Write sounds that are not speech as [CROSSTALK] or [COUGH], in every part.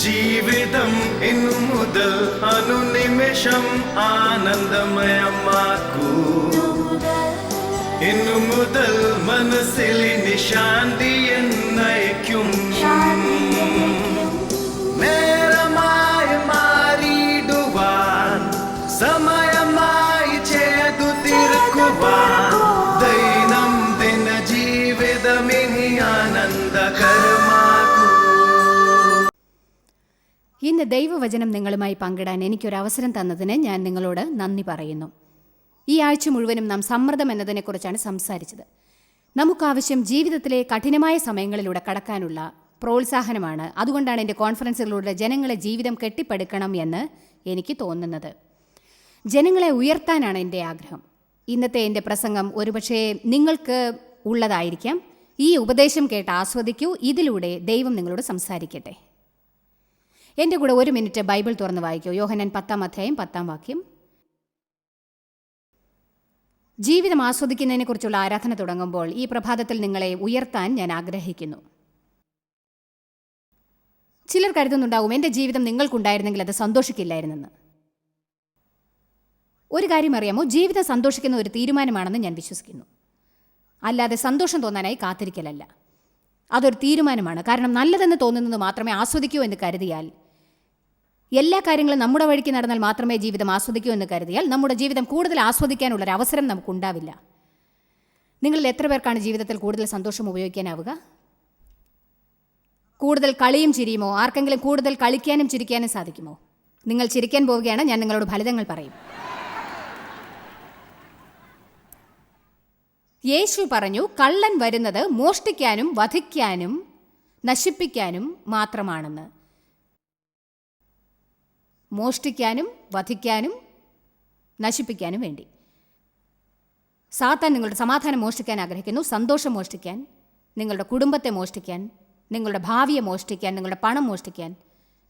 ജീവിതം ഇന്നു മുതൽ അനുനിമിഷം ആനന്ദമയമാക്കൂ. ഇന്നു മുതൽ മനസ്സിൽ ഇനി ശാന്തി എന്നയക്കും നേരമായി മാറിയിടുവാൻ സമയമായി ചെയ്തു തീർക്കുവാൻ. ഇന്ന് ദൈവവചനം നിങ്ങളുമായി പങ്കിടാൻ എനിക്കൊരവസരം തന്നതിന് ഞാൻ നിങ്ങളോട് നന്ദി പറയുന്നു. ഈ ആഴ്ച മുഴുവനും നാം സമ്മർദ്ദം എന്നതിനെക്കുറിച്ചാണ് സംസാരിച്ചത്. നമുക്കാവശ്യം ജീവിതത്തിലെ കഠിനമായ സമയങ്ങളിലൂടെ കടക്കാനുള്ള പ്രോത്സാഹനമാണ്. അതുകൊണ്ടാണ് എന്റെ കോൺഫറൻസുകളിലൂടെ ജനങ്ങളെ ജീവിതം കെട്ടിപ്പടുക്കണം എന്ന് എനിക്ക് തോന്നുന്നത്. ജനങ്ങളെ ഉയർത്താനാണ് എന്റെ ആഗ്രഹം. ഇന്നത്തെ എന്റെ പ്രസംഗം ഒരുപക്ഷെ നിങ്ങൾക്ക് ഉള്ളതായിരിക്കാം. ഈ ഉപദേശം കേട്ട് ആസ്വദിക്കൂ. ഇതിലൂടെ ദൈവം നിങ്ങളോട് സംസാരിക്കട്ടെ. എന്റെ കൂടെ ഒരു മിനിറ്റ് ബൈബിൾ തുറന്ന് വായിക്കൂ. യോഹനൻ പത്താം അധ്യായം പത്താം വാക്യം. ജീവിതം ആസ്വദിക്കുന്നതിനെക്കുറിച്ചുള്ള ആരാധന തുടങ്ങുമ്പോൾ ഈ പ്രഭാതത്തിൽ നിങ്ങളെ ഉയർത്താൻ ഞാൻ ആഗ്രഹിക്കുന്നു. ചിലർ കരുതുന്നുണ്ടാവും എന്റെ ജീവിതം നിങ്ങൾക്കുണ്ടായിരുന്നെങ്കിൽ അത് സന്തോഷിക്കില്ലായിരുന്നെന്ന്. ഒരു കാര്യം അറിയാമോ? ജീവിതം സന്തോഷിക്കുന്ന ഒരു തീരുമാനമാണെന്ന് ഞാൻ വിശ്വസിക്കുന്നു. അല്ലാതെ സന്തോഷം തോന്നാനായി കാത്തിരിക്കലല്ല. അതൊരു തീരുമാനമാണ്. കാരണം നല്ലതെന്ന് തോന്നുന്നത് മാത്രമേ ആസ്വദിക്കൂ എന്ന് കരുതിയാൽ എല്ലാ കാര്യങ്ങളും നമ്മുടെ വഴിക്ക് നടന്നാൽ മാത്രമേ ജീവിതം ആസ്വദിക്കൂ എന്ന് കരുതിയാൽ നമ്മുടെ ജീവിതം കൂടുതൽ ആസ്വദിക്കാനുള്ള ഒരു അവസരം നമുക്കുണ്ടാവില്ല. നിങ്ങളിൽ എത്ര പേർക്കാണ് ജീവിതത്തിൽ കൂടുതൽ സന്തോഷം ഉപയോഗിക്കാനാവുക? കൂടുതൽ കളിയും ചിരിയുമോ? ആർക്കെങ്കിലും കൂടുതൽ കളിക്കാനും ചിരിക്കാനും സാധിക്കുമോ? നിങ്ങൾ ചിരിക്കാൻ പോവുകയാണ് ഞാൻ നിങ്ങളോട് ഫലിതങ്ങൾ പറയും. യേശു പറഞ്ഞു കള്ളൻ വരുന്നത് മോഷ്ടിക്കാനും വധിക്കാനും നശിപ്പിക്കാനും മാത്രമാണെന്ന്. മോഷ്ടിക്കാനും വധിക്കാനും നശിപ്പിക്കാനും വേണ്ടി. സാത്താൻ നിങ്ങളുടെ സമാധാനം മോഷ്ടിക്കാൻ ആഗ്രഹിക്കുന്നു സന്തോഷം മോഷ്ടിക്കാൻ നിങ്ങളുടെ കുടുംബത്തെ മോഷ്ടിക്കാൻ നിങ്ങളുടെ ഭാവിയെ മോഷ്ടിക്കാൻ നിങ്ങളുടെ പണം മോഷ്ടിക്കാൻ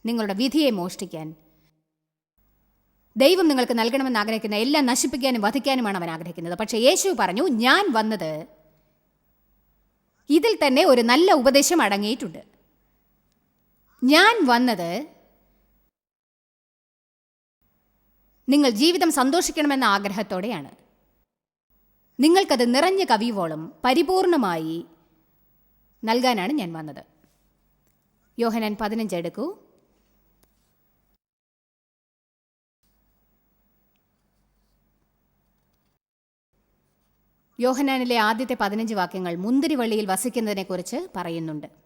നിങ്ങളുടെ വിധിയെ മോഷ്ടിക്കാൻ. ദൈവം നിങ്ങൾക്ക് നൽകണമെന്ന് ആഗ്രഹിക്കുന്ന എല്ലാം നശിപ്പിക്കാനും വധിക്കാനുമാണ് അവൻ ആഗ്രഹിക്കുന്നത്. പക്ഷേ യേശു പറഞ്ഞു ഞാൻ വന്നത് ഇതിൽ തന്നെ ഒരു നല്ല ഉപദേശം അടങ്ങിയിട്ടുണ്ട്. ഞാൻ വന്നത് നിങ്ങൾ ജീവിതം സന്തോഷിക്കണമെന്ന ആഗ്രഹത്തോടെയാണ്. നിങ്ങൾക്കത് നിറഞ്ഞ കവിവോളം പരിപൂർണമായി നൽകാനാണ് ഞാൻ വന്നത്. യോഹനാൻ പതിനഞ്ച് എടുക്കൂ. യോഹനാനിലെ ആദ്യത്തെ പതിനഞ്ച് വാക്യങ്ങൾ മുന്തിരിവള്ളിയിൽ വസിക്കുന്നതിനെക്കുറിച്ച് പറയുന്നുണ്ട്.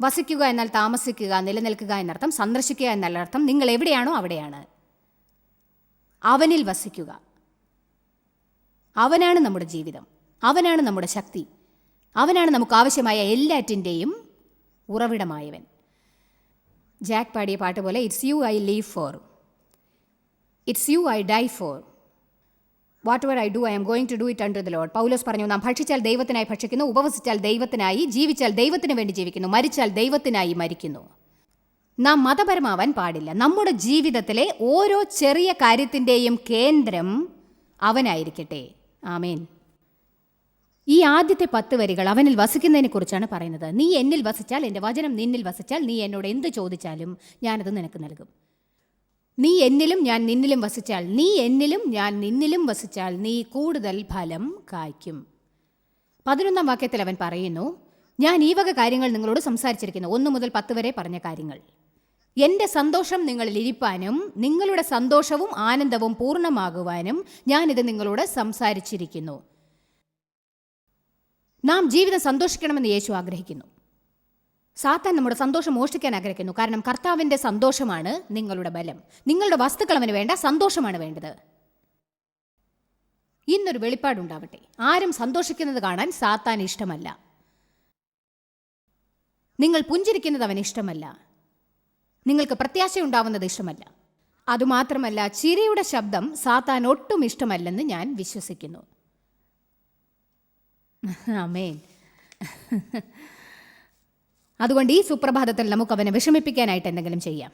വസിക്കുക എന്നാൽ താമസിക്കുക നിലനിൽക്കുക എന്നർത്ഥം സന്ദർശിക്കുക എന്നർത്ഥം നിങ്ങൾ എവിടെയാണോ അവിടെയാണ്. അവനിൽ വസിക്കുക. അവനാണ് നമ്മുടെ ജീവിതം. അവനാണ് നമ്മുടെ ശക്തി. അവനാണ് നമുക്ക് ആവശ്യമായ എല്ലാറ്റിന്റെയും ഉറവിടമായവൻ. ജാക്ക് പാടിയ പാട്ട് പോലെ it's you I live for it's you I die for whatever I do I'm going to do it under the Lord Paulose പറഞ്ഞു നാം ഭക്ഷിച്ചാൽ ദൈവത്തിനായി ഭക്ഷിക്കുന്നു ഉപവസിച്ചാൽ ദൈവത്തിനായി ജീവിച്ചാൽ ദൈവത്തിന് വേണ്ടി ജീവിക്കുന്നു മരിച്ചാൽ ദൈവത്തിനായി മരിക്കുന്നു. നാം മതപരമാവാൻ പാടില്ല. നമ്മുടെ ജീവിതത്തിലെ ഓരോ ചെറിയ കാര്യത്തിന്റെയും കേന്ദ്രം അവനായിരിക്കട്ടെ. ആമേൻ. ഈ ആദ്യത്തെ പത്ത് വരികൾ അവനിൽ വസിക്കുന്നതിനെ കുറിച്ചാണ് പറയുന്നത്. നീ എന്നിൽ വസിച്ചാൽ എന്റെ വചനം നിന്നിൽ വസിച്ചാൽ നീ എന്നോട് എന്ത് ചോദിച്ചാലും ഞാനത് നിനക്ക് നൽകും. നീ എന്നിലും ഞാൻ നിന്നിലും വസിച്ചാൽ നീ എന്നിലും ഞാൻ നിന്നിലും വസിച്ചാൽ നീ കൂടുതൽ ഫലം കായ്ക്കും. പതിനൊന്നാം വാക്യത്തിൽ അവൻ പറയുന്നു ഞാൻ ഈ വക കാര്യങ്ങൾ നിങ്ങളോട് സംസാരിച്ചിരിക്കുന്നു. ഒന്ന് മുതൽ പത്ത് വരെ പറഞ്ഞ കാര്യങ്ങൾ. എന്റെ സന്തോഷം നിങ്ങളിൽ ഇരിപ്പാനും നിങ്ങളുടെ സന്തോഷവും ആനന്ദവും പൂർണമാകുവാനും ഞാനിത് നിങ്ങളോട് സംസാരിച്ചിരിക്കുന്നു. നാം ജീവിതം സന്തോഷിക്കണമെന്ന് യേശു ആഗ്രഹിക്കുന്നു. സാത്താൻ നമ്മുടെ സന്തോഷം മോഷ്ടിക്കാൻ ആഗ്രഹിക്കുന്നു. കാരണം കർത്താവിന്റെ സന്തോഷമാണ് നിങ്ങളുടെ ബലം. നിങ്ങളുടെ വസ്തുക്കൾ അവന് വേണ്ട സന്തോഷമാണ് വേണ്ടത്. ഇന്നൊരു വെളിപ്പാടുണ്ടാവട്ടെ ആരും സന്തോഷിക്കുന്നത് കാണാൻ സാത്താൻ ഇഷ്ടമല്ല. നിങ്ങൾ പുഞ്ചിരിക്കുന്നത് അവന് ഇഷ്ടമല്ല. നിങ്ങൾക്ക് പ്രത്യാശയുണ്ടാവുന്നത് ഇഷ്ടമല്ല. അതുമാത്രമല്ല ചിരിയുടെ ശബ്ദം സാത്താൻ ഒട്ടും ഇഷ്ടമല്ലെന്ന് ഞാൻ വിശ്വസിക്കുന്നു. അമേൻ. അതുകൊണ്ട് ഈ സുപ്രഭാതത്തിൽ നമുക്ക് അവനെ വിഷമിപ്പിക്കാനായിട്ട് എന്തെങ്കിലും ചെയ്യാം.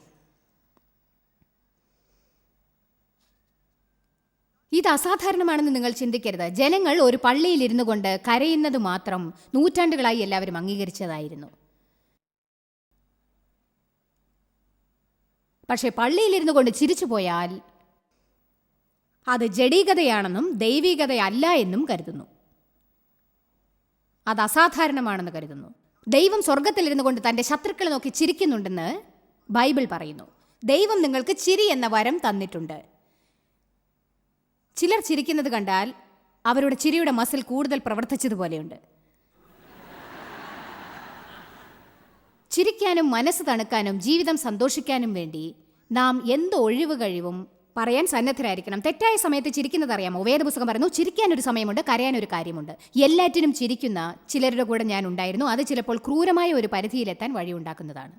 ഇത് അസാധാരണമാണെന്ന് നിങ്ങൾ ചിന്തിക്കരുത്. ജനങ്ങൾ ഒരു പള്ളിയിൽ ഇരുന്നു കൊണ്ട് കരയുന്നത് മാത്രം നൂറ്റാണ്ടുകളായി എല്ലാവരും അംഗീകരിച്ചതായിരുന്നു. പക്ഷേ പള്ളിയിലിരുന്നു കൊണ്ട് ചിരിച്ചു പോയാൽ അത് ജഡീകതയാണെന്നും ദൈവികതയല്ല എന്നും കരുതുന്നു. അത് അസാധാരണമാണെന്ന് കരുതുന്നു. ദൈവം സ്വർഗത്തിലിരുന്നു കൊണ്ട് തന്റെ ശത്രുക്കളെ നോക്കി ചിരിക്കുന്നുണ്ടെന്ന് ബൈബിൾ പറയുന്നു. ദൈവം നിങ്ങൾക്ക് ചിരി എന്ന വരം തന്നിട്ടുണ്ട്. ചിലർ ചിരിക്കുന്നത് കണ്ടാൽ അവരുടെ ചിരിയുടെ മസിൽ കൂടുതൽ പ്രവർത്തിച്ചതുപോലെയുണ്ട്. ചിരിക്കാനും മനസ്സ് തണുക്കാനും ജീവിതം സന്തോഷിക്കാനും വേണ്ടി നാം എന്ത് ഒഴിവ് കഴിവും പറയാൻ സന്നദ്ധരായിരിക്കണം. തെറ്റായ സമയത്ത് ചിരിക്കുന്നത് അറിയാമോ? വേദപുസ്തകം പറയുന്നു ചിരിക്കാൻ ഒരു സമയമുണ്ട് കരയാനൊരു കാര്യമുണ്ട്. എല്ലാറ്റിനും ചിരിക്കുന്ന ചിലരുടെ കൂടെ ഞാൻ ഉണ്ടായിരുന്നു. അത് ചിലപ്പോൾ ക്രൂരമായ ഒരു പരിധിയിലെത്താൻ വഴിയുണ്ടാക്കുന്നതാണ്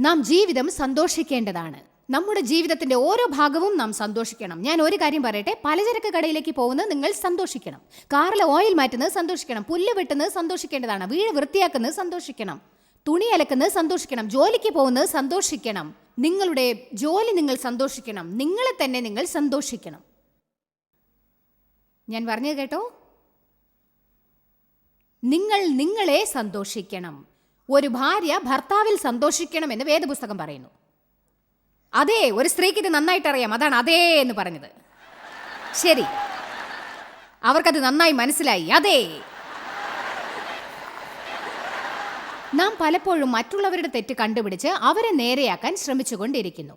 നാം ജീവിതം സന്തോഷിക്കേണ്ടതാണ്. നമ്മുടെ ജീവിതത്തിന്റെ ഓരോ ഭാഗവും നാം സന്തോഷിക്കണം. ഞാൻ ഒരു കാര്യം പറയട്ടെ പലചരക്ക് കടയിലേക്ക് പോകുന്നത് നിങ്ങൾ സന്തോഷിക്കണം. കാറിൽ ഓയിൽ മാറ്റുന്നത് സന്തോഷിക്കണം. പുല്ല് വെട്ടുന്നത് സന്തോഷിക്കേണ്ടതാണ്. വീട് വൃത്തിയാക്കുന്നത് സന്തോഷിക്കണം. തുണി അലക്കുന്നത് സന്തോഷിക്കണം ജോലിക്ക് പോകുന്നത് സന്തോഷിക്കണം. നിങ്ങളുടെ ജോലി നിങ്ങൾ സന്തോഷിക്കണം നിങ്ങളെ തന്നെ നിങ്ങൾ സന്തോഷിക്കണം. ഞാൻ പറഞ്ഞത് കേട്ടോ? നിങ്ങൾ നിങ്ങളെ സന്തോഷിക്കണം. ഒരു ഭാര്യ ഭർത്താവിൽ സന്തോഷിക്കണമെന്ന് വേദപുസ്തകം പറയുന്നു. അതെ ഒരു സ്ത്രീക്ക് ഇത് നന്നായിട്ട് അറിയാം അതാണ് അതേ എന്ന് പറഞ്ഞത്. ശരി. അവർക്കത് നന്നായി മനസ്സിലായി. അതെ. നാം പലപ്പോഴും മറ്റുള്ളവരുടെ തെറ്റ് കണ്ടുപിടിച്ച് അവരെ നേരെയാക്കാൻ ശ്രമിച്ചുകൊണ്ടിരിക്കുന്നു.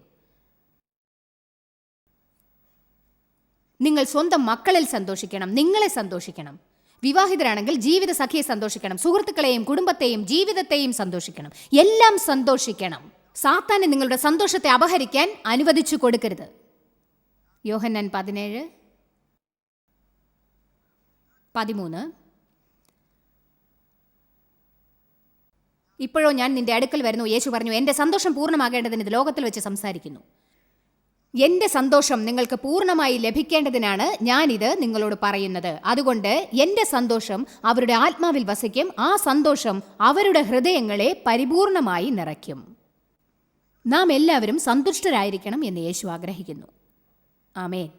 നിങ്ങൾ സ്വന്തം മക്കളിൽ സന്തോഷിക്കണം നിങ്ങളെ സന്തോഷിക്കണം. വിവാഹിതരാണെങ്കിൽ ജീവിത സഖിയെ സന്തോഷിക്കണം സുഹൃത്തുക്കളെയും കുടുംബത്തെയും ജീവിതത്തെയും സന്തോഷിക്കണം. എല്ലാം സന്തോഷിക്കണം. സാത്താനെ നിങ്ങളുടെ സന്തോഷത്തെ അപഹരിക്കാൻ അനുവദിച്ചു കൊടുക്കരുത്. യോഹന്നൻ പതിനേഴ് പതിമൂന്ന് ഇപ്പോഴോ ഞാൻ നിന്റെ അടുക്കൽ വരുന്നു യേശു പറഞ്ഞു എന്റെ സന്തോഷം പൂർണമാകേണ്ടതിന് ഇത് ലോകത്തിൽ വെച്ച് സംസാരിക്കുന്നു. എന്റെ സന്തോഷം നിങ്ങൾക്ക് പൂർണമായി ലഭിക്കേണ്ടതിനാണ് ഞാനിത് നിങ്ങളോട് പറയുന്നത്. അതുകൊണ്ട് എന്റെ സന്തോഷം അവരുടെ ആത്മാവിൽ വസിക്കും ആ സന്തോഷം അവരുടെ ഹൃദയങ്ങളെ പരിപൂർണമായി നിറയ്ക്കും. നാം എല്ലാവരും സന്തുഷ്ടരായിരിക്കണം എന്ന് യേശു ആഗ്രഹിക്കുന്നു. ആമേ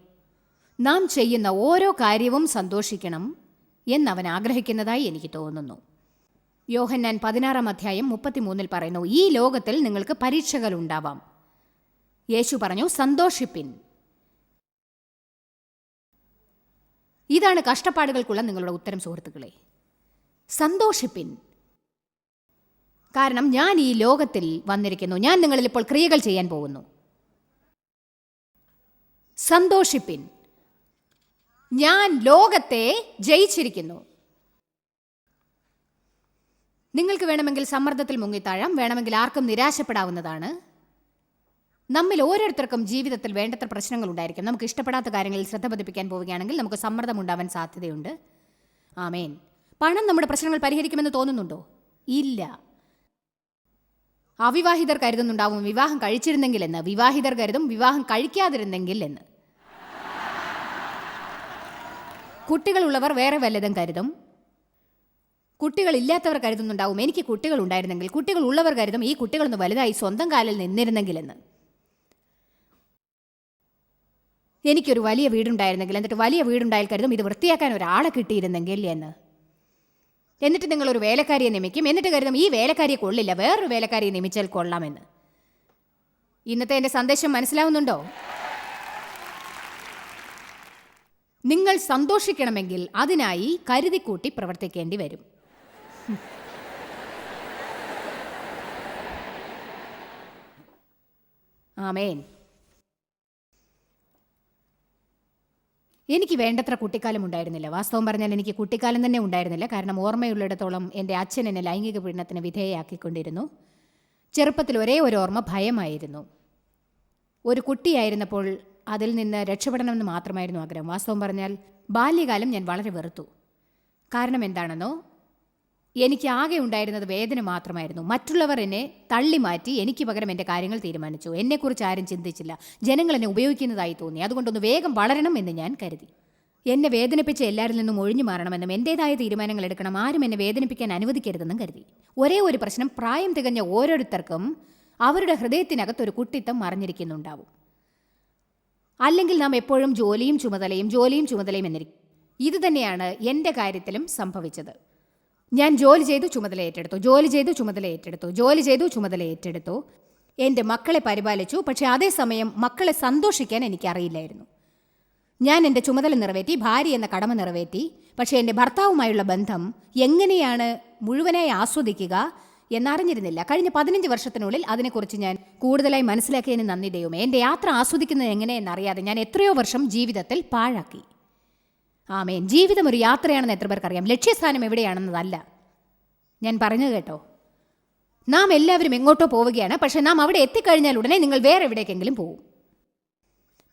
നാം ചെയ്യുന്ന ഓരോ കാര്യവും സന്തോഷിക്കണം എന്നവൻ ആഗ്രഹിക്കുന്നതായി എനിക്ക് തോന്നുന്നു. യോഹന്നാൻ പതിനാറാം അധ്യായം മുപ്പത്തിമൂന്നിൽ പറയുന്നു ഈ ലോകത്തിൽ നിങ്ങൾക്ക് പരീക്ഷകൾ ഉണ്ടാവാം. യേശു പറഞ്ഞു സന്തോഷിപ്പിൻ. ഇതാണ് കഷ്ടപ്പാടുകൾക്കുള്ള നിങ്ങളുടെ ഉത്തരം സുഹൃത്തുക്കളെ. സന്തോഷിപ്പിൻ. കാരണം ഞാൻ ഈ ലോകത്തിൽ വന്നിരിക്കുന്നു. ഞാൻ നിങ്ങളിൽ ഇപ്പോൾ ക്രിയകൾ ചെയ്യാൻ പോകുന്നു. സന്തോഷിപ്പിൻ. ഞാൻ ലോകത്തെ ജയിച്ചിരിക്കുന്നു. നിങ്ങൾക്ക് വേണമെങ്കിൽ സമ്മർദ്ദത്തിൽ മുങ്ങിത്താഴാം വേണമെങ്കിൽ ആർക്കും നിരാശപ്പെടാവുന്നതാണ്. നമ്മിൽ ഓരോരുത്തർക്കും ജീവിതത്തിൽ വേണ്ടത്ര പ്രശ്നങ്ങൾ ഉണ്ടായിരിക്കും നമുക്ക് ഇഷ്ടപ്പെടാത്ത കാര്യങ്ങളിൽ ശ്രദ്ധ പതിപ്പിക്കാൻ പോവുകയാണെങ്കിൽ നമുക്ക് സമ്മർദ്ദം ഉണ്ടാവാൻ സാധ്യതയുണ്ട്. ആമേൻ. പണം നമ്മുടെ പ്രശ്നങ്ങൾ പരിഹരിക്കുമെന്ന് തോന്നുന്നുണ്ടോ? ഇല്ല. അവിവാഹിതർ കരുതുന്നുണ്ടാവും വിവാഹം കഴിച്ചിരുന്നെങ്കിൽ എന്ന്. വിവാഹിതർ കരുതും വിവാഹം കഴിക്കാതിരുന്നെങ്കിൽ എന്ന്. കുട്ടികളുള്ളവർ വേറെ വല്ലതും കരുതും. കുട്ടികളില്ലാത്തവർ കരുതുന്നുണ്ടാവും. എനിക്ക് കുട്ടികൾ ഉണ്ടായിരുന്നെങ്കിൽ കുട്ടികൾ ഉള്ളവർ കരുതും ഈ കുട്ടികളൊന്ന് വലുതായി സ്വന്തം കാലിൽ നിന്നിരുന്നെങ്കിലെന്ന്. എനിക്കൊരു വലിയ വീടുണ്ടായിരുന്നെങ്കിൽ എന്നിട്ട് വലിയ വീടുണ്ടായാൽ കരുതും ഇത് വൃത്തിയാക്കാൻ ഒരാളെ കിട്ടിയിരുന്നെങ്കിൽ എന്ന്. എന്നിട്ട് നിങ്ങളൊരു വേലക്കാരിയെ നിയമിക്കും. എന്നിട്ട് കരുതും ഈ വേലക്കാരിയെ കൊള്ളില്ല വേറൊരു വേലക്കാരിയെ നിയമിച്ചാൽ കൊള്ളാമെന്ന്. ഇന്നത്തെ എന്റെ സന്ദേശം മനസ്സിലാവുന്നുണ്ടോ? നിങ്ങൾ സന്തോഷിക്കണമെങ്കിൽ അതിനായി കരുതിക്കൂട്ടി പ്രവർത്തിക്കേണ്ടി വരും. ആമേൻ. എനിക്ക് വേണ്ടത്ര കുട്ടിക്കാലം ഉണ്ടായിരുന്നില്ല. വാസ്തവം പറഞ്ഞാൽ എനിക്ക് കുട്ടിക്കാലം തന്നെ ഉണ്ടായിരുന്നില്ല. കാരണം ഓർമ്മയുള്ളിടത്തോളം എന്റെ അച്ഛൻ എന്നെ ലൈംഗിക പീഡനത്തിന് വിധേയയാക്കിക്കൊണ്ടിരുന്നു. ചെറുപ്പത്തിൽ ഒരേ ഒരു ഓർമ്മ ഭയമായിരുന്നു. ഒരു കുട്ടിയായിരുന്നപ്പോൾ അതിൽ നിന്ന് രക്ഷപ്പെടണമെന്ന് മാത്രമായിരുന്നു ആഗ്രഹം. വാസ്തവം പറഞ്ഞാൽ ബാല്യകാലം ഞാൻ വളരെ വെറുത്തു. കാരണം എന്താണെന്നോ? എനിക്ക് ആകെ ഉണ്ടായിരുന്നത് വേദന മാത്രമായിരുന്നു. മറ്റുള്ളവർ എന്നെ തള്ളി മാറ്റി എനിക്ക് പകരം എന്റെ കാര്യങ്ങൾ തീരുമാനിച്ചു. എന്നെക്കുറിച്ച് ആരും ചിന്തിച്ചില്ല. ജനങ്ങൾ എന്നെ ഉപയോഗിക്കുന്നതായി തോന്നി. അതുകൊണ്ടൊന്ന് വേഗം വളരണം എന്ന് ഞാൻ കരുതി. എന്നെ വേദനിപ്പിച്ച എല്ലാവരിൽ നിന്നും ഒഴിഞ്ഞു മാറണമെന്നും എന്റേതായ തീരുമാനങ്ങൾ എടുക്കണം. ആരും എന്നെ വേദനിപ്പിക്കാൻ അനുവദിക്കരുതെന്നും കരുതി. ഒരേ ഒരു പ്രശ്നം പ്രായം തികഞ്ഞ ഓരോരുത്തർക്കും അവരുടെ ഹൃദയത്തിനകത്ത് ഒരു കുട്ടിത്തം മറിഞ്ഞിരിക്കുന്നുണ്ടാവും. അല്ലെങ്കിൽ നാം എപ്പോഴും ജോലിയും ചുമതലയും ജോലിയും ചുമതലയും എന്നിരിക്കും. ഇത് തന്നെയാണ് എന്റെ കാര്യത്തിലും സംഭവിച്ചത്. ഞാൻ ജോലി ചെയ്തു ചുമതല ഏറ്റെടുത്തു. ജോലി ചെയ്തു ചുമതല ഏറ്റെടുത്തു. ജോലി ചെയ്തു ചുമതല ഏറ്റെടുത്തു. എന്റെ മക്കളെ പരിപാലിച്ചു. പക്ഷേ അതേസമയം മക്കളെ സന്തോഷിക്കാൻ എനിക്കറിയില്ലായിരുന്നു. ഞാൻ എന്റെ ചുമതല നിറവേറ്റി ഭാര്യ എന്ന കടമ നിറവേറ്റി. പക്ഷേ എന്റെ ഭർത്താവുമായുള്ള ബന്ധം എങ്ങനെയാണ് മുഴുവനായി ആസ്വദിക്കുക എന്നറിഞ്ഞിരുന്നില്ല. കഴിഞ്ഞ പതിനഞ്ച് വർഷത്തിനുള്ളിൽ അതിനെക്കുറിച്ച് ഞാൻ കൂടുതലായി മനസ്സിലാക്കിയതിന് നന്ദി ദൈവമേ. എന്റെ യാത്ര ആസ്വദിക്കുന്നത് എങ്ങനെയെന്നറിയാതെ ഞാൻ എത്രയോ വർഷം ജീവിതത്തിൽ പാഴാക്കി. ആമേൻ. ജീവിതം ഒരു യാത്രയാണെന്ന് എത്ര പേർക്കറിയാം? ലക്ഷ്യസ്ഥാനം എവിടെയാണെന്നതല്ല. ഞാൻ പറഞ്ഞു കേട്ടോ. നാം എല്ലാവരും എങ്ങോട്ടോ പോവുകയാണ്. പക്ഷേ നാം അവിടെ എത്തിക്കഴിഞ്ഞാൽ ഉടനെ നിങ്ങൾ വേറെ എവിടേക്കെങ്കിലും പോകും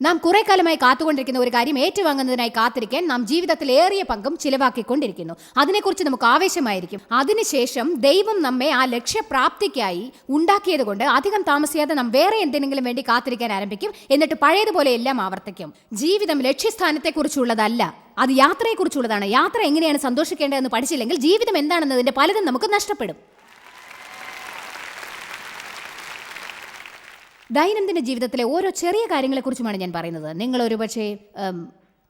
നാം കുറെ കാലമായി കാത്തുകൊണ്ടിരിക്കുന്ന ഒരു കാര്യം ഏറ്റുവാങ്ങുന്നതിനായി കാത്തിരിക്കാൻ നാം ജീവിതത്തിൽ ഏറിയ പങ്കും ചിലവാക്കിക്കൊണ്ടിരിക്കുന്നു. അതിനെക്കുറിച്ച് നമുക്ക് ആവേശമായിരിക്കും. അതിനുശേഷം ദൈവം നമ്മെ ആ ലക്ഷ്യപ്രാപ്തിക്കായി ഉണ്ടാക്കിയത് കൊണ്ട് അധികം താമസിയാതെ നാം വേറെ എന്തിനെങ്കിലും വേണ്ടി കാത്തിരിക്കാൻ ആരംഭിക്കും. എന്നിട്ട് പഴയതുപോലെ എല്ലാം ആവർത്തിക്കും. ജീവിതം ലക്ഷ്യസ്ഥാനത്തെക്കുറിച്ചുള്ളതല്ല. അത് യാത്രയെക്കുറിച്ചുള്ളതാണ്. യാത്ര എങ്ങനെയാണ് സന്തോഷിക്കേണ്ടതെന്ന് പഠിച്ചില്ലെങ്കിൽ ജീവിതം എന്താണെന്നതിന്റെ പലതും നമുക്ക് നഷ്ടപ്പെടും. ദൈനംദിന ജീവിതത്തിലെ ഓരോ ചെറിയ കാര്യങ്ങളെക്കുറിച്ചുമാണ് ഞാൻ പറയുന്നത്. നിങ്ങൾ ഒരു പക്ഷേ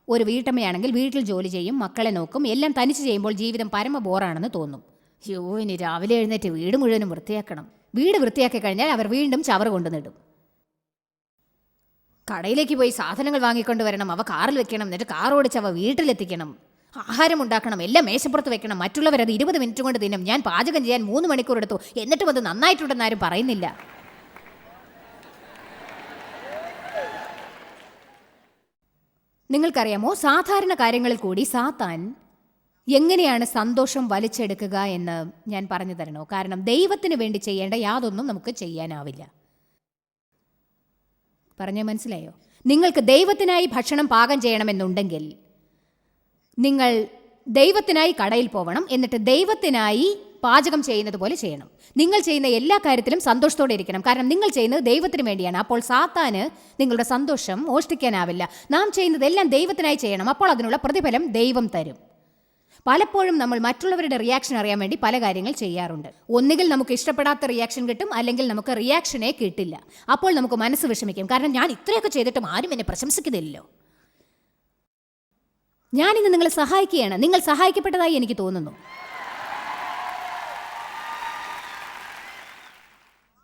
ഒരു വീട്ടമ്മയാണെങ്കിൽ വീട്ടിൽ ജോലി ചെയ്യും മക്കളെ നോക്കും എല്ലാം തനിച്ച് ചെയ്യുമ്പോൾ ജീവിതം പരമ ബോറാണെന്ന് തോന്നും. അയ്യോ ഇനി രാവിലെ എഴുന്നേറ്റ് വീട് മുഴുവനും വൃത്തിയാക്കണം. വീട് വൃത്തിയാക്കി കഴിഞ്ഞാൽ അവർ വീണ്ടും ചവറ് കൊണ്ടുവന്നിടും കടയിലേക്ക് പോയി സാധനങ്ങൾ വാങ്ങിക്കൊണ്ട് വരണം അവ കാറിൽ വെക്കണം എന്നിട്ട് കാർ ഓടിച്ച് അവ വീട്ടിലെത്തിക്കണം. ആഹാരം ഉണ്ടാക്കണം എല്ലാം മേശപ്പുറത്ത് വെക്കണം മറ്റുള്ളവരത് ഇരുപത് മിനിറ്റ് കൊണ്ട് തിന്നും. ഞാൻ പാചകം ചെയ്യാൻ മൂന്ന് മണിക്കൂർ എടുത്തു എന്നിട്ടും അത് നന്നായിട്ടുണ്ടെന്നാരും പറയുന്നില്ല. നിങ്ങൾക്കറിയാമോ സാധാരണ കാര്യങ്ങളിൽ കൂടി സാത്താൻ എങ്ങനെയാണ് സന്തോഷം വലിച്ചെടുക്കുക എന്ന് ഞാൻ പറഞ്ഞു തരണോ? കാരണം ദൈവത്തിന് വേണ്ടി ചെയ്യേണ്ട യാതൊന്നും നമുക്ക് ചെയ്യാനാവില്ല. പറഞ്ഞ മനസ്സിലായോ? നിങ്ങൾക്ക് ദൈവത്തിനായി ഭക്ഷണം പാകം ചെയ്യണമെന്നുണ്ടെങ്കിൽ നിങ്ങൾ ദൈവത്തിനായി കടയിൽ പോവണം എന്നിട്ട് ദൈവത്തിനായി പാചകം ചെയ്യുന്നത് പോലെ ചെയ്യണം. നിങ്ങൾ ചെയ്യുന്ന എല്ലാ കാര്യത്തിലും സന്തോഷത്തോടെ ഇരിക്കണം. കാരണം നിങ്ങൾ ചെയ്യുന്നത് ദൈവത്തിന് വേണ്ടിയാണ്. അപ്പോൾ സാത്താന് നിങ്ങളുടെ സന്തോഷം മോഷ്ടിക്കാനാവില്ല. നാം ചെയ്യുന്നതെല്ലാം ദൈവത്തിനായി ചെയ്യണം. അപ്പോൾ അതിനുള്ള പ്രതിഫലം ദൈവം തരും. പലപ്പോഴും നമ്മൾ മറ്റുള്ളവരുടെ റിയാക്ഷൻ അറിയാൻ വേണ്ടി പല കാര്യങ്ങൾ ചെയ്യാറുണ്ട്. ഒന്നുകിൽ നമുക്ക് ഇഷ്ടപ്പെടാത്ത റിയാക്ഷൻ കിട്ടും അല്ലെങ്കിൽ നമുക്ക് റിയാക്ഷനെ കിട്ടില്ല. അപ്പോൾ നമുക്ക് മനസ്സ് വിഷമിക്കും. കാരണം ഞാൻ ഇത്രയൊക്കെ ചെയ്തിട്ടും ആരും എന്നെ പ്രശംസിക്കുന്നില്ലല്ലോ. ഞാനിന്ന് നിങ്ങളെ സഹായിക്കുകയാണ്. നിങ്ങൾ സഹായിക്കപ്പെട്ടതായി എനിക്ക് തോന്നുന്നു.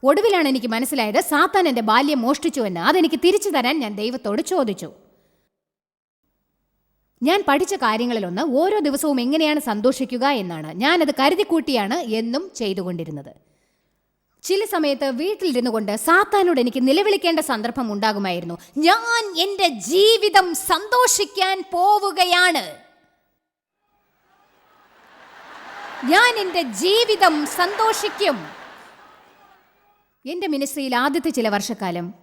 ഒടുവിലാണ് എനിക്ക് മനസ്സിലായത് സാത്താൻ എന്റെ ബാല്യം മോഷ്ടിച്ചു എന്ന്. അതെനിക്ക് തിരിച്ചു തരാൻ ഞാൻ ദൈവത്തോട് ചോദിച്ചു. ഞാൻ പഠിച്ച കാര്യങ്ങളിലൊന്ന് ഓരോ ദിവസവും എങ്ങനെയാണ് സന്തോഷിക്കുക എന്നാണ്. ഞാനത് കരുതിക്കൂട്ടിയാണ് എന്നും ചെയ്തുകൊണ്ടിരുന്നത്. ചില സമയത്ത് വീട്ടിലിരുന്നു കൊണ്ട് സാത്താനോട് എനിക്ക് നിലവിളിക്കേണ്ട സന്ദർഭം ഉണ്ടാകുമായിരുന്നു. ഞാൻ എന്റെ ജീവിതം സന്തോഷിക്കാൻ പോവുകയാണ്. ഞാൻ എന്റെ ജീവിതം സന്തോഷിക്കും. എന്റെ മിനിസ്ട്രിയിൽ ആദ്യത്തെ ചില വർഷക്കാലം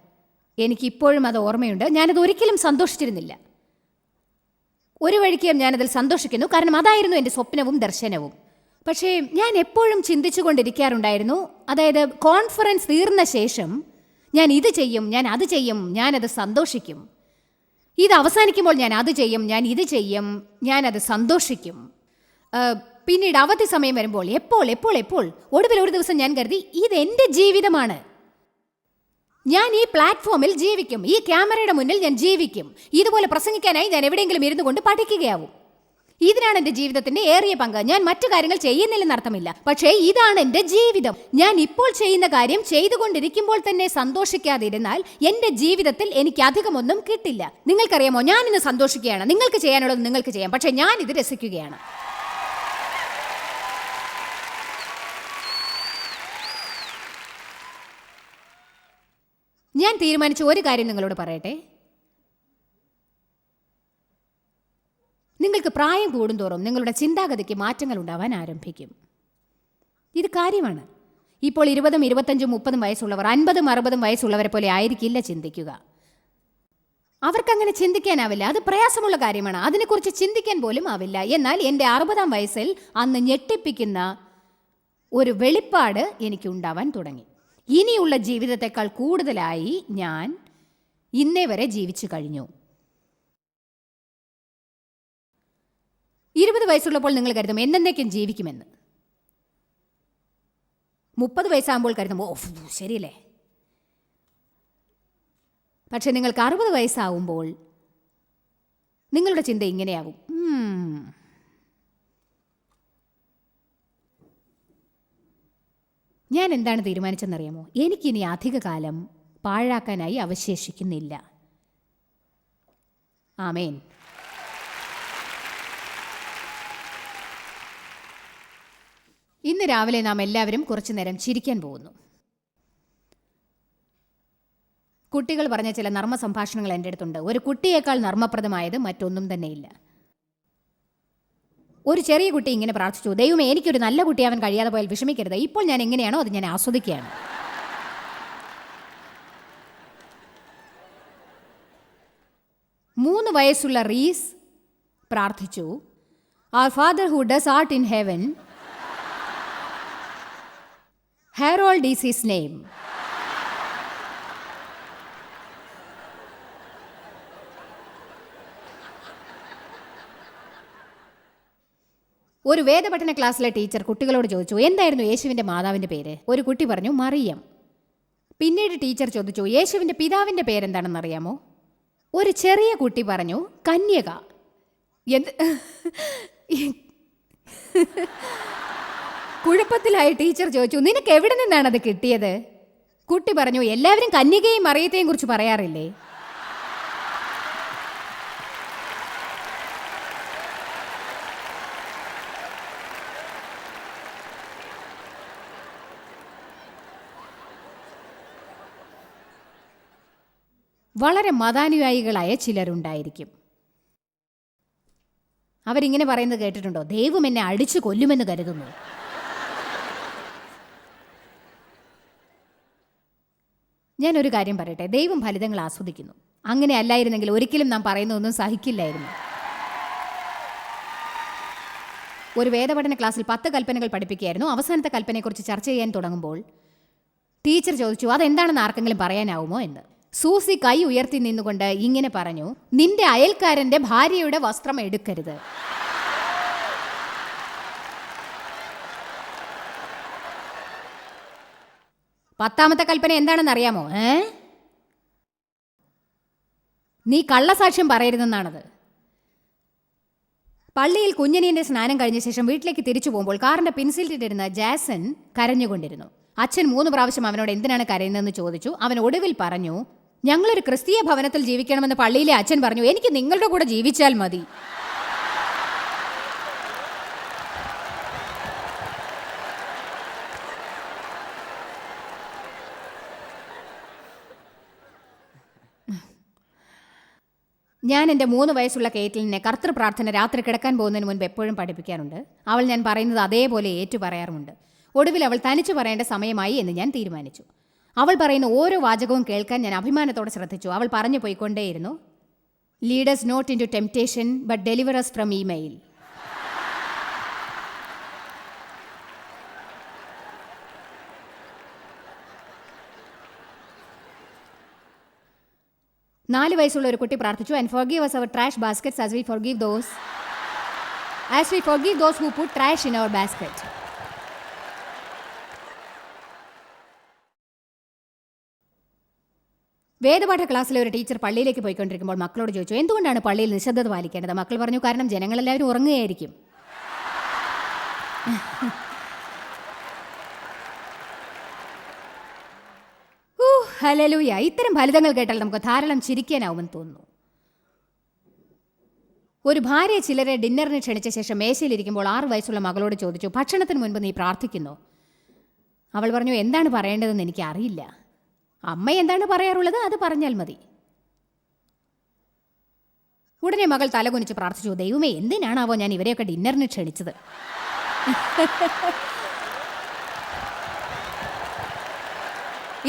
എനിക്കിപ്പോഴും അത് ഓർമ്മയുണ്ട്. ഞാനത് ഒരിക്കലും സന്തോഷിച്ചിരുന്നില്ല. ഒരു വഴിക്ക് ഞാനതിൽ സന്തോഷിക്കുന്നു. കാരണം അതായിരുന്നു എന്റെ സ്വപ്നവും ദർശനവും. പക്ഷേ ഞാൻ എപ്പോഴും ചിന്തിച്ചു കൊണ്ടിരിക്കാറുണ്ടായിരുന്നു അതായത് കോൺഫറൻസ് തീർന്ന ശേഷം ഞാൻ ഇത് ചെയ്യും ഞാൻ അത് ചെയ്യും ഞാനത് സന്തോഷിക്കും. ഇത് അവസാനിക്കുമ്പോൾ ഞാൻ അത് ചെയ്യും ഞാൻ ഇത് ചെയ്യും ഞാനത് സന്തോഷിക്കും. പിന്നീട് അവധി സമയം വരുമ്പോൾ എപ്പോൾ എപ്പോൾ എപ്പോൾ? ഒടുവിൽ ഒരു ദിവസം ഞാൻ കരുതി ഇത് എന്റെ ജീവിതമാണ്. ഞാൻ ഈ പ്ലാറ്റ്ഫോമിൽ ജീവിക്കും. ഈ ക്യാമറയുടെ മുന്നിൽ ഞാൻ ജീവിക്കും. ഇതുപോലെ പ്രസംഗിക്കാനായി ഞാൻ എവിടെയെങ്കിലും ഇരുന്നു കൊണ്ട് പഠിക്കുകയാവും. ഇതിനാണ് എന്റെ ജീവിതത്തിന്റെ ഏറിയ പങ്ക്. ഞാൻ മറ്റു കാര്യങ്ങൾ ചെയ്യുന്നില്ലെന്ന് അർത്ഥമില്ല. പക്ഷേ ഇതാണ് എന്റെ ജീവിതം. ഞാൻ ഇപ്പോൾ ചെയ്യുന്ന കാര്യം ചെയ്തുകൊണ്ടിരിക്കുമ്പോൾ തന്നെ സന്തോഷിക്കാതിരുന്നാൽ എന്റെ ജീവിതത്തിൽ എനിക്ക് അധികമൊന്നും കിട്ടില്ല. നിങ്ങൾക്കറിയാമോ? ഞാൻ ഇന്ന് സന്തോഷിക്കുകയാണ്. നിങ്ങൾക്ക് ചെയ്യാനുള്ളത് നിങ്ങൾക്ക് ചെയ്യാം. പക്ഷേ ഞാൻ ഇത് രസിക്കുകയാണ്. ഞാൻ തീരുമാനിച്ച ഒരു കാര്യം നിങ്ങളോട് പറയട്ടെ? നിങ്ങൾക്ക് പ്രായം കൂടുന്തോറും നിങ്ങളുടെ ചിന്താഗതിക്ക് മാറ്റങ്ങൾ ഉണ്ടാവാൻ ആരംഭിക്കും. ഇത് കാര്യമാണ്. ഇപ്പോൾ ഇരുപതും ഇരുപത്തഞ്ചും മുപ്പതും വയസ്സുള്ളവർ അൻപതും അറുപതും വയസ്സുള്ളവരെ പോലെ ആയിരിക്കില്ല ചിന്തിക്കുക. അവർക്കങ്ങനെ ചിന്തിക്കാനാവില്ല. അത് പ്രയാസമുള്ള കാര്യമാണ്. അതിനെക്കുറിച്ച് ചിന്തിക്കാൻ പോലും ആവില്ല. എന്നാൽ എന്റെ അറുപതാം വയസ്സിൽ അന്ന് ഞെട്ടിപ്പിക്കുന്ന ഒരു വെളിപ്പാട് എനിക്ക് ഉണ്ടാവാൻ തുടങ്ങി. ഇനിയുള്ള ജീവിതത്തെക്കാൾ കൂടുതലായി ഞാൻ ഇന്നേ വരെ ജീവിച്ചു കഴിഞ്ഞു. ഇരുപത് വയസ്സുള്ളപ്പോൾ നിങ്ങൾ കരുതും എന്നേക്കും ജീവിക്കുമെന്ന്. മുപ്പത് വയസ്സാകുമ്പോൾ കരുതുമ്പോൾ ഓഫ് ശരിയല്ലേ? പക്ഷെ നിങ്ങൾക്ക് അറുപത് വയസ്സാവുമ്പോൾ നിങ്ങളുടെ ചിന്ത ഇങ്ങനെയാവും ഞാൻ എന്താണ് തീരുമാനിച്ചെന്നറിയാമോ? എനിക്കിനി അധികകാലം പാഴാക്കാനായി അവശേഷിക്കുന്നില്ല. ആമേൻ. ഇന്ന് രാവിലെ നാം എല്ലാവരും കുറച്ചു നേരം ചിരിക്കാൻ പോകുന്നു. കുട്ടികൾ പറഞ്ഞ ചില നർമ്മ സംഭാഷണങ്ങൾ എന്റെ അടുത്തുണ്ട്. ഒരു കുട്ടിയേക്കാൾ നർമ്മപ്രദമായത് മറ്റൊന്നും തന്നെയില്ല. ഒരു ചെറിയ കുട്ടി ഇങ്ങനെ പ്രാർത്ഥിച്ചു ദൈവമേ എനിക്കൊരു നല്ല കുട്ടിയാവാൻ കഴിയാതെ പോയാൽ വിഷമിക്കരുത്. ഇപ്പോൾ ഞാൻ എങ്ങനെയാണോ അത് ഞാൻ ആസ്വദിക്കുകയാണ്. മൂന്ന് വയസ്സുള്ള റീസ് പ്രാർത്ഥിച്ചു our father who does art in heaven Harold is his name ഒരു വേദപഠന ക്ലാസ്സിലെ ടീച്ചർ കുട്ടികളോട് ചോദിച്ചു എന്തായിരുന്നു യേശുവിന്റെ മാതാവിന്റെ പേര്? ഒരു കുട്ടി പറഞ്ഞു മറിയം. പിന്നീട് ടീച്ചർ ചോദിച്ചു യേശുവിന്റെ പിതാവിന്റെ പേരെന്താണെന്ന് അറിയാമോ? ഒരു ചെറിയ കുട്ടി പറഞ്ഞു കന്യക. എന്ത്? കുഴപ്പത്തിലായി ടീച്ചർ ചോദിച്ചു നിനക്ക് എവിടെ നിന്നാണ് അത് കിട്ടിയത്? കുട്ടി പറഞ്ഞു എല്ലാവരും കന്യകയും മറിയത്തെയും കുറിച്ച് പറയാറില്ലേ? വളരെ മതാനുയായികളായ ചിലരുണ്ടായിരിക്കും. അവരിങ്ങനെ പറയുന്നത് കേട്ടിട്ടുണ്ടോ? ദൈവം എന്നെ അടിച്ചു കൊല്ലുമെന്ന് കരുതുന്നു. ഞാനൊരു കാര്യം പറയട്ടെ. ദൈവം ഫലിതങ്ങൾ ആസ്വദിക്കുന്നു. അങ്ങനെ അല്ലായിരുന്നെങ്കിൽ ഒരിക്കലും നാം പറയുന്നതൊന്നും സഹിക്കില്ലായിരുന്നു. ഒരു വേദപഠന ക്ലാസ്സിൽ പത്ത് കൽപ്പനകൾ പഠിപ്പിക്കുകയായിരുന്നു. അവസാനത്തെ കൽപ്പനയെക്കുറിച്ച് ചർച്ച ചെയ്യാൻ തുടങ്ങുമ്പോൾ ടീച്ചർ ചോദിച്ചു അതെന്താണെന്ന് ആർക്കെങ്കിലും പറയാനാവുമോ? എന്ന്. സൂസി കൈ ഉയർത്തി നിന്നുകൊണ്ട് ഇങ്ങനെ പറഞ്ഞു നിന്റെ അയൽക്കാരന്റെ ഭാര്യയുടെ വസ്ത്രം എടുക്കരുത്. പത്താമത്തെ കൽപ്പന എന്താണെന്ന് അറിയാമോ ഏ? നീ കള്ളസാക്ഷ്യം പറയരുതെന്നാണത്. പള്ളിയിൽ കുഞ്ഞനീന്റെ സ്നാനം കഴിഞ്ഞ ശേഷം വീട്ടിലേക്ക് തിരിച്ചു പോകുമ്പോൾ കാറിന്റെ പിൻസീറ്റിലിരുന്ന ജാസൻ കരഞ്ഞുകൊണ്ടിരുന്നു. അച്ഛൻ മൂന്ന് പ്രാവശ്യം അവനോട് എന്തിനാണ് കരയുന്നതെന്ന് ചോദിച്ചു. അവൻ ഒടുവിൽ പറഞ്ഞു ഞങ്ങളൊരു ക്രിസ്തീയ ഭവനത്തിൽ ജീവിക്കണമെന്ന് പള്ളിയിലെ അച്ഛൻ പറഞ്ഞു. എനിക്ക് നിങ്ങളുടെ കൂടെ ജീവിച്ചാൽ മതി. ഞാൻ എന്റെ മൂന്ന് വയസ്സുള്ള കേറ്റലിനെ കർത്തൃ പ്രാർത്ഥന രാത്രി കിടക്കാൻ പോകുന്നതിന് മുൻപ് എപ്പോഴും പഠിപ്പിക്കാറുണ്ട്. അവൾ ഞാൻ പറയുന്നത് അതേപോലെ ഏറ്റു പറയാറുമുണ്ട് ഒടുവിൽ അവൾ തനിച്ചു പറയേണ്ട സമയമായി എന്ന് ഞാൻ തീരുമാനിച്ചു. അവൾ പറയുന്ന ഓരോ വാചകവും കേൾക്കാൻ ഞാൻ അഭിമാനത്തോടെ ശ്രദ്ധിച്ചു. അവൾ പറഞ്ഞു പോയിക്കൊണ്ടേയിരുന്നു. Lead us not into temptation but deliver us from email നാല് വയസ്സുള്ള ഒരു കുട്ടി പ്രാർത്ഥിച്ചു. And forgive us our trash baskets as we forgive those as we forgive those who put trash in our basket വേദപാഠ ക്ലാസ്സിലെ ഒരു ടീച്ചർ പള്ളിയിലേക്ക് പോയിക്കൊണ്ടിരിക്കുമ്പോൾ മക്കളോട് ചോദിച്ചു എന്തുകൊണ്ടാണ് പള്ളിയിൽ നിശബ്ദത പാലിക്കേണ്ടത്? മക്കൾ പറഞ്ഞു കാരണം ജനങ്ങളെല്ലാവരും ഉറങ്ങുകയായിരിക്കും. [LAUGHS] ഹലലൂയ ഇത്തരം ഫലിതങ്ങൾ കേട്ടാൽ നമുക്ക് ധാരാളം ചിരിക്കാനാവുമെന്ന് തോന്നുന്നു. ഒരു ഭാര്യ ചിലരെ ഡിന്നറിന് ക്ഷണിച്ച ശേഷം മേശയിലിരിക്കുമ്പോൾ ആറ് വയസ്സുള്ള മകളോട് ചോദിച്ചു ഭക്ഷണത്തിന് മുൻപ് നീ പ്രാർത്ഥിക്കുന്നു? അവൾ പറഞ്ഞു എന്താണ് പറയേണ്ടതെന്ന് എനിക്ക് അറിയില്ല അമ്മ എന്താണ് പറയാറുള്ളത്? അത് പറഞ്ഞാൽ മതി. ഉടനെ മകൾ തലകുനിച്ച് പ്രാർത്ഥിച്ചു ദൈവമേ എന്തിനാണാവോ ഞാൻ ഇവരെയൊക്കെ ഡിന്നറിന് ക്ഷണിച്ചത്? [LAUGHS]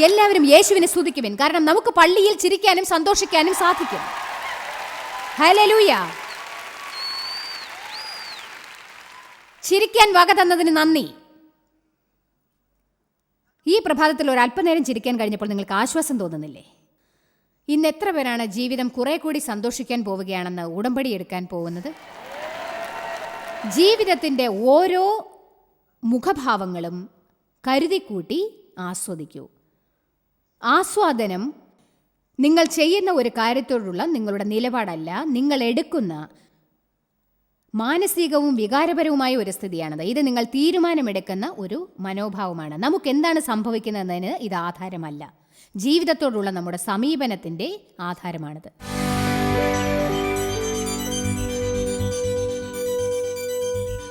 എല്ലാവരും യേശുവിനെ സ്തുതിക്കുവിൻ. കാരണം നമുക്ക് പള്ളിയിൽ ചിരിക്കാനും സന്തോഷിക്കാനും സാധിക്കും. ചിരിക്കാൻ വക തന്നതിന് നന്ദി. ഈ പ്രഭാതത്തിൽ ഒരു അല്പനേരം ചിരിക്കാൻ കഴിഞ്ഞപ്പോൾ നിങ്ങൾക്ക് ആശ്വാസം തോന്നുന്നില്ലേ? ഇന്ന് എത്ര പേരാണ് ജീവിതം കുറെ കൂടി സന്തോഷിക്കാൻ പോവുകയാണെന്ന് ഉടമ്പടി എടുക്കാൻ പോകുന്നത്? ജീവിതത്തിന്റെ ഓരോ മുഖഭാവങ്ങളും കരുതിക്കൂട്ടി ആസ്വദിക്കൂ. ആസ്വാദനം നിങ്ങൾ ചെയ്യുന്ന ഒരു കാര്യത്തോടുള്ള നിങ്ങളുടെ നിലപാടല്ല നിങ്ങൾ എടുക്കുന്ന മാനസികവും വികാരപരവുമായ ഒരു സ്ഥിതിയാണത്. ഇത് നിങ്ങൾ തീരുമാനമെടുക്കുന്ന ഒരു മനോഭാവമാണ്. നമുക്ക് എന്താണ് സംഭവിക്കുന്നതെന്നതിന് ഇത് ആധാരമല്ല. ജീവിതത്തോടുള്ള നമ്മുടെ സമീപനത്തിന്റെ ആധാരമാണിത്.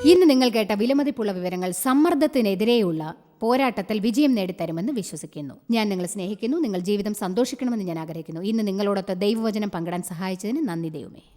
ഇന്ന് നിങ്ങൾ കേട്ട വിലമതിപ്പുള്ള വിവരങ്ങൾ സമ്മർദ്ദത്തിനെതിരെയുള്ള പോരാട്ടത്തിൽ വിജയം നേടിത്തരുമെന്ന് വിശ്വസിക്കുന്നു. ഞാൻ നിങ്ങളെ സ്നേഹിക്കുന്നു. നിങ്ങൾ ജീവിതം സന്തോഷിക്കണമെന്ന് ഞാൻ ആഗ്രഹിക്കുന്നു. ഇന്ന് നിങ്ങളോടൊത്ത് ദൈവവചനം പങ്കിടാൻ സഹായിച്ചതിന് നന്ദി ദൈവമേ.